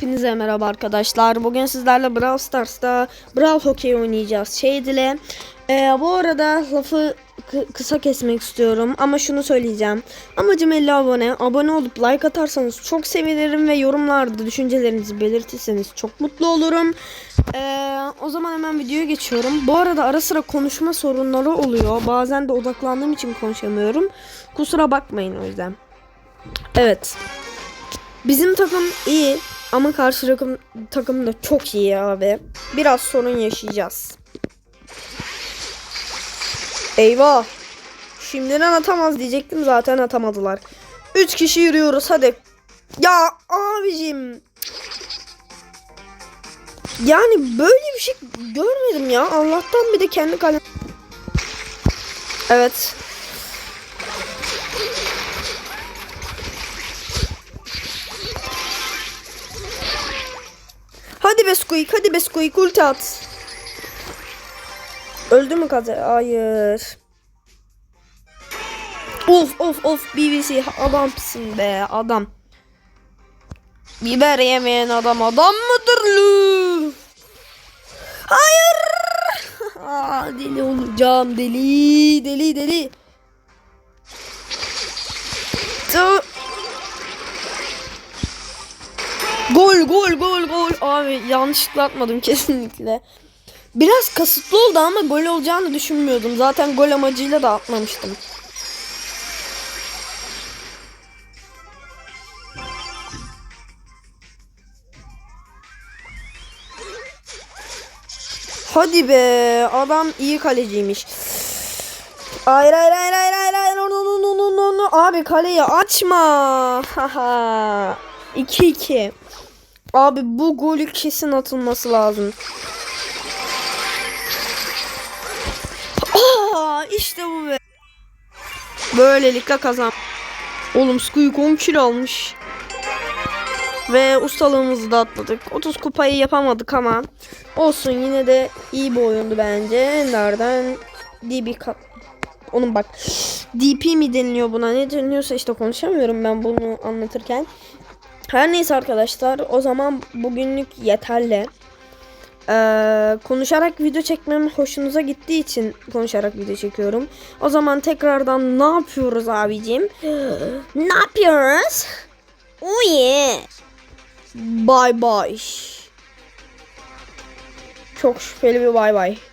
Hepinize merhaba arkadaşlar. Bugün sizlerle Brawl Stars'ta Brawl Hockey oynayacağız. Şey ile. Ee, bu arada lafı kı- kısa kesmek istiyorum ama şunu söyleyeceğim. Amacım 50 abone. Abone olup like atarsanız çok sevinirim ve yorumlarda düşüncelerinizi belirtirseniz çok mutlu olurum. Ee, o zaman hemen videoya geçiyorum. Bu arada ara sıra konuşma sorunları oluyor. Bazen de odaklandığım için konuşamıyorum. Kusura bakmayın o yüzden. Evet. Bizim takım iyi ama karşı takım, takım da çok iyi abi. Biraz sorun yaşayacağız. Eyvah. Şimdiden atamaz diyecektim zaten atamadılar. 3 kişi yürüyoruz hadi. Ya abicim. Yani böyle bir şey görmedim ya. Allah'tan bir de kendi kalem. Evet. Hadi be Squeak, hadi be Squeak ulti at. Öldü mü kaze? Hayır. Of of of BBC adamsın be adam. Biber yemeyen adam adam mıdır lu? Hayır. Aa, deli olacağım deli deli deli. Tu- Gol gol gol gol. Abi yanlışlıkla atmadım kesinlikle. Biraz kasıtlı oldu ama gol olacağını düşünmüyordum. Zaten gol amacıyla da atmamıştım. Hadi be adam iyi kaleciymiş. Hayır hayır hayır hayır hayır hayır no, no, no, no, no. Abi kaleyi açma. Haha. 2-2. Abi bu golü kesin atılması lazım. Aa, işte bu be. Böylelikle kazan. Oğlum Squeak 10 kilo almış. Ve ustalığımızı da atladık. 30 kupayı yapamadık ama olsun yine de iyi bir oyundu bence. Ender'den DB kat onun bak DP mi deniliyor buna ne deniliyorsa işte konuşamıyorum ben bunu anlatırken. Her neyse arkadaşlar o zaman bugünlük yeterli. Ee, konuşarak video çekmem hoşunuza gittiği için konuşarak video çekiyorum. O zaman tekrardan ne yapıyoruz abicim? ne yapıyoruz? Oh yeah. Bye bye. Çok şüpheli bir bye bye.